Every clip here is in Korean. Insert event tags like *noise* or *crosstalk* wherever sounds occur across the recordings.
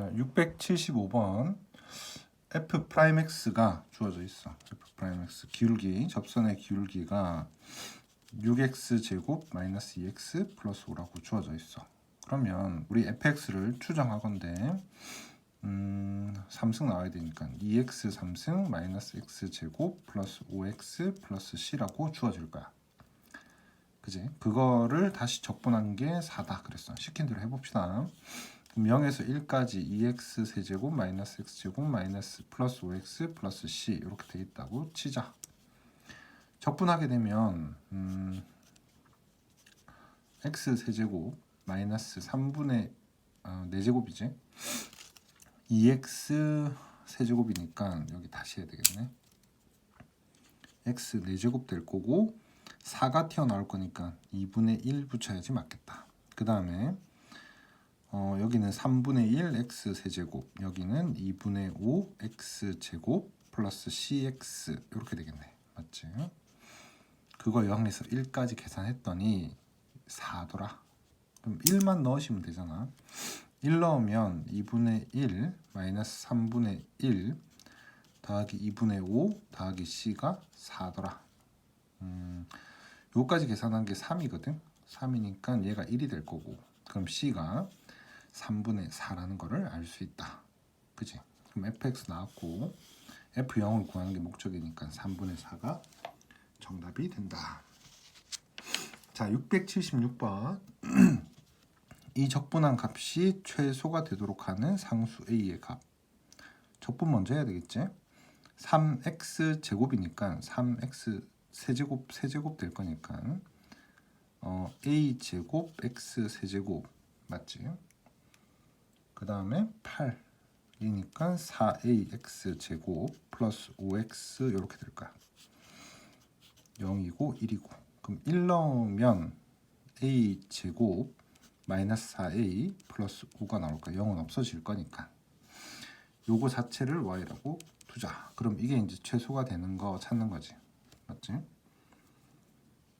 자, 675번 f 프라임 x가 주어져 있어. f 프라임 x 기울기 접선의 기울기가 6x 제곱 마이너스 2x 플러스 5라고 주어져 있어. 그러면 우리 fx를 추정하건대 음, 3승 나와야 되니까 2x 3승 마이너스 x 제곱 플러스 5x 플러스 c라고 주어질 거야. 그지? 그거를 다시 적분한 게 4다 그랬어. 시킨 대로 해봅시다. 그럼 0에서 1까지 2x 세제곱 마이너스 x제곱 마이너스 플러스 5x 플러스 c 이렇게 돼 있다고 치자. 적분하게 되면 음, x 세제곱 마이너스 3분의 어, 4제곱이지. 2x 세제곱이니까 여기 다시 해야 되겠네. x 4제곱 될 거고 4가 튀어나올 거니까 2분의 1 붙여야지 맞겠다. 그 다음에 어, 여기는 3분의 1 x 세제곱 여기는 2분의 5 x 제곱 플러스 cx 이렇게 되겠네. 맞지? 그거 0에서 1까지 계산했더니 4더라. 그럼 1만 넣으시면 되잖아. 1 넣으면 2분의 1 마이너스 3분의 1 더하기 2분의 5 더하기 c가 4더라. 음, 요까지 계산한 게 3이거든. 3이니까 얘가 1이 될 거고. 그럼 c가 3분의 4라는 거를 알 수 있다. 그지? 그럼 fx 나왔고 f0을 구하는 게 목적이니까 3분의 4가 정답이 된다. 자, 676번. *clears throat* 이 적분한 값이 최소가 되도록 하는 상수 a의 값. 적분 먼저 해야 되겠지? 3x 제곱이니까 3x 세제곱 세제곱 될 거니까 어, a 제곱 x 세제곱 맞지? 그 다음에 8이니까 4ax 제곱 플러스 5x 이렇게 될 거야. 0이고 1이고 그럼 1 넣으면 a 제곱 마이너스 4a 플러스 5가 나올 거야. 0은 없어질 거니까. 요거 자체를 y라고 두자. 그럼 이게 이제 최소가 되는 거 찾는 거지. 맞지?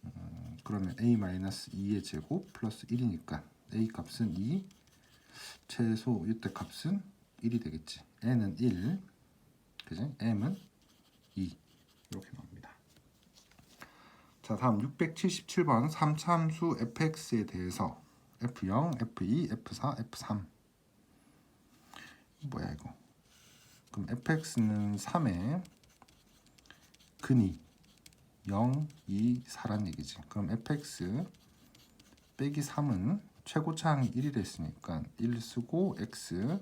음, 그러면 a 마이너스 2의 제곱 플러스 1이니까 a 값은 2, 최소 이때 값은 1이 되겠지. n은 1, 그지? m은 2 이렇게 나옵니다. 자 다음 677번 3차함수 fx에 대해서 f0, f2, f4, f3 뭐야 이거 그럼 fx는 3에 근이 0, 2, 4란 얘기지 그럼 fx 빼기 3은 최고차항이 1이 됐으니까 1 쓰고 x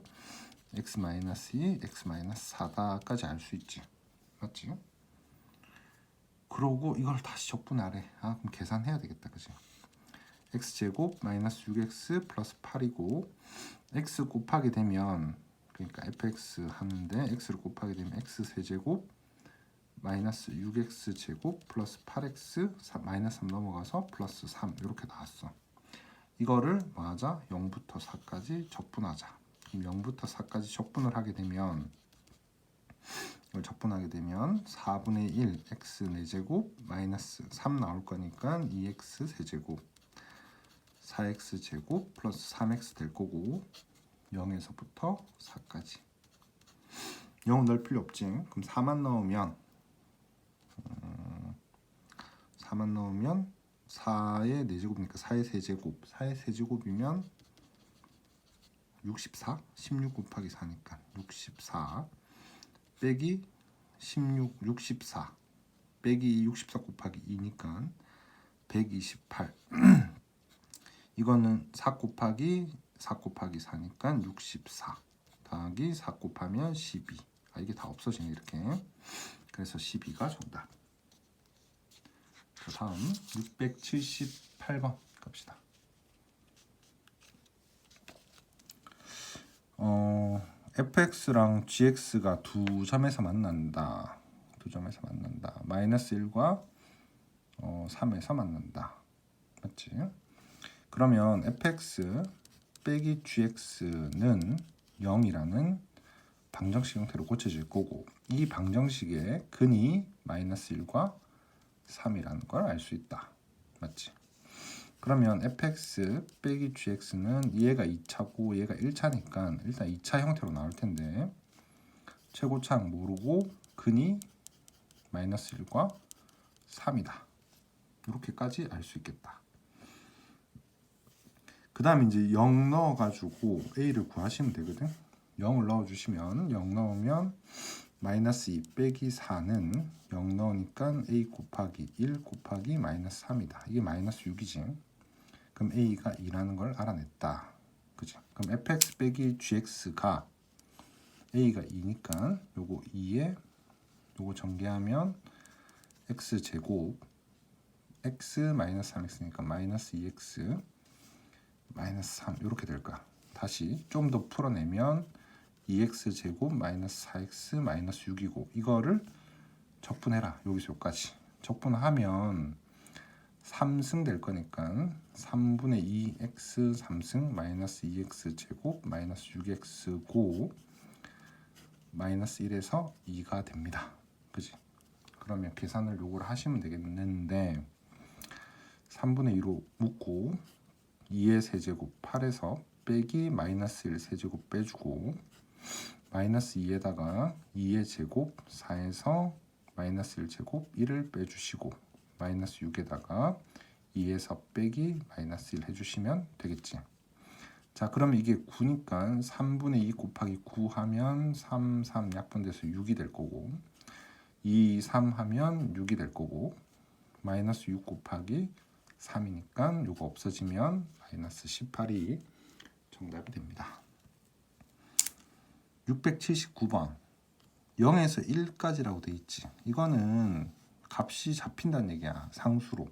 x 마이너스 2, x 마이너스 4다까지 알 수 있지 맞지? 그러고 이걸 다시 적분하래 아 그럼 계산해야 되겠다 그지? x제곱 마이너스 6x 플러스 8이고 x 곱하게 되면 그러니까 fx 하는데 x를 곱하게 되면 x 세제곱 마이너스 6x 제곱 플러스 8x 마이너스 3 넘어가서 플러스 3 이렇게 나왔어 이거를 맞아 0부터 4까지 적분하자. 그럼 0부터 4까지 적분을 하게 되면 이걸 적분하게 되면 4분의 1 x 4제곱 마이너스 3 나올 거니까 2x 세제곱 4x 제곱 플러스 3x 될 거고 0에서부터 4까지. 0 넣을 필요 없지. 그럼 4만 넣으면 음, 4만 넣으면 4의 4제곱이니까? 4의 세제곱. 4의 세제곱이면 64 16 곱하기 4니까 64 빼기 16 64 빼기 64 곱하기 2니까 128 *clears throat* 이거는 4 곱하기 4 곱하기 4니까 64 더하기 4 곱하면 12 아, 이게 다 없어지네 이렇게. 그래서 12가 정답 자, 다음 678번 갑시다. 어, fx랑 gx가 두 점에서 만난다. 두 점에서 만난다. 마이너스 1과 어, 3에서 만난다. 맞지? 그러면 fx 빼기 gx는 0이라는 방정식 형태로 고쳐질 거고 이 방정식의 근이 마이너스 1과 3이라는 걸 알 수 있다. 맞지? 그러면 fx 빼기 gx는 얘가 2차고 얘가 1차니까 일단 2차 형태로 나올 텐데 최고차항 모르고 근이 마이너스 1과 3이다. 이렇게까지 알 수 있겠다. 그 다음에 이제 0 넣어가지고 a를 구하시면 되거든. 0을 넣어주시면 0 넣으면 마이너스 2 빼기 4는 0 넣으니까 a 곱하기 1 곱하기 마이너스 3이다. 이게 마이너스 6이지. 그럼 a가 2라는 걸 알아냈다. 그지? 그럼 fx 빼기 gx가 a가 2니까 요거 2에 요거 전개하면 x 제곱 x 마이너스 3x니까 마이너스 2x 마이너스 3 이렇게 될까? 다시 좀 더 풀어내면 2x 제곱 마이너스 4x 마이너스 6이고 이거를 적분해라 여기서 여기까지 적분하면 3승 될 거니까 3분의 2x 3승 마이너스 2x 제곱 마이너스 6x고 마이너스 1에서 2가 됩니다. 그지? 그러면 계산을 요걸 하시면 되겠는데 3분의 2로 묶고 2의 세제곱 8에서 빼기 마이너스 1 세제곱 빼주고 마이너스 2에다가 2의 제곱 4에서 마이너스 1 제곱 1을 빼주시고 마이너스 6에다가 2에서 빼기 마이너스 1 해주시면 되겠지. 자 그러면 이게 9니까 3분의 2 곱하기 9 하면 3, 3 약분돼서 6이 될 거고 2, 3 하면 6이 될 거고 마이너스 6 곱하기 3이니까 요거 없어지면 마이너스 18이 정답이 됩니다. 679번 0에서 1까지라고 돼 있지. 이거는 값이 잡힌다는 얘기야. 상수로.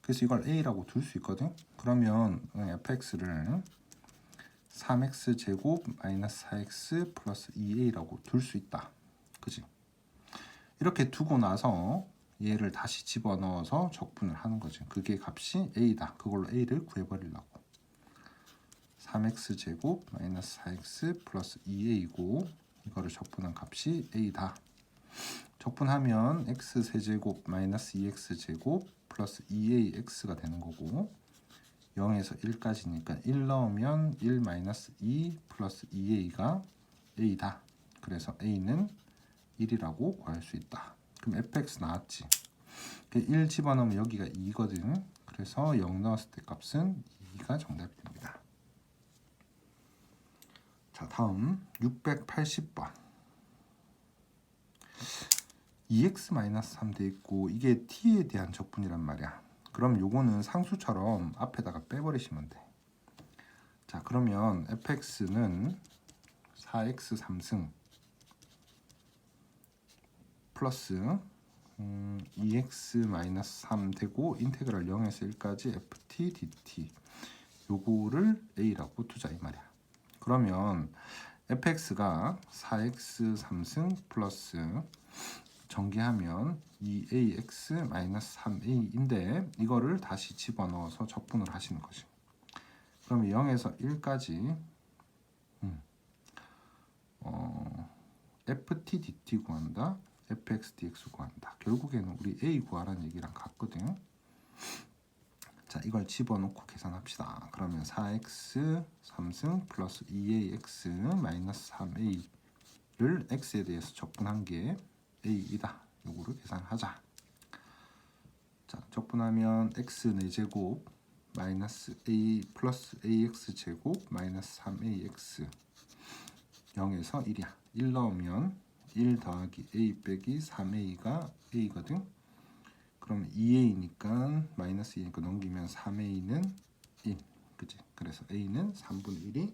그래서 이걸 a라고 둘 수 있거든. 그러면 fx를 3x 제곱 마이너스 4x 플러스 2a라고 둘 수 있다. 그지? 이렇게 두고 나서 얘를 다시 집어넣어서 적분을 하는 거지. 그게 값이 a다. 그걸로 a를 구해버리려고. 3x 제곱 마이너스 4x 플러스 2a고 이거를 적분한 값이 a다. 적분하면 x 세제곱 마이너스 2x 제곱 플러스 2ax가 되는 거고 0에서 1까지니까 1 넣으면 1 마이너스 2 플러스 2a가 a다. 그래서 a는 1이라고 구할 수 있다. 그럼 fx 나왔지. 1 집어넣으면 여기가 2거든. 그래서 0 넣었을 때 값은 2가 정답이 됩니다. 자, 다음 680번. 2x-3 돼 있고 이게 t에 대한 적분이란 말이야. 그럼 요거는 상수처럼 앞에다가 빼버리시면 돼. 자, 그러면 fx는 4x 3승 플러스 음, 2x-3 되고 인테그랄 0에서 1까지 ft dt 요거를 a라고 두자 이 말이야. 그러면 fx가 4x 3승 플러스 전개하면 2ax 3a인데 이거를 다시 집어넣어서 적분을 하시는 거지. 그러면 0에서 1까지 음, 어, ft dt 구한다. fx dx 구한다. 결국에는 우리 a 구하라는 얘기랑 같거든요. 자, 이걸 집어넣고 계산합시다. 그러면 4x 3승 플러스 2ax 마이너스 3a를 x에 대해서 적분한 게 a이다. 요거를 계산하자. 자, 적분하면 x 4제곱 마이너스 a 플러스 ax 제곱 마이너스 3ax 0에서 1이야. 1 넣으면 1 더하기 a 빼기 3a가 a거든. 그럼 2a니까 마이너스 2니까 넘기면 3a는 1. 그지? 그래서 a는 3분의 1이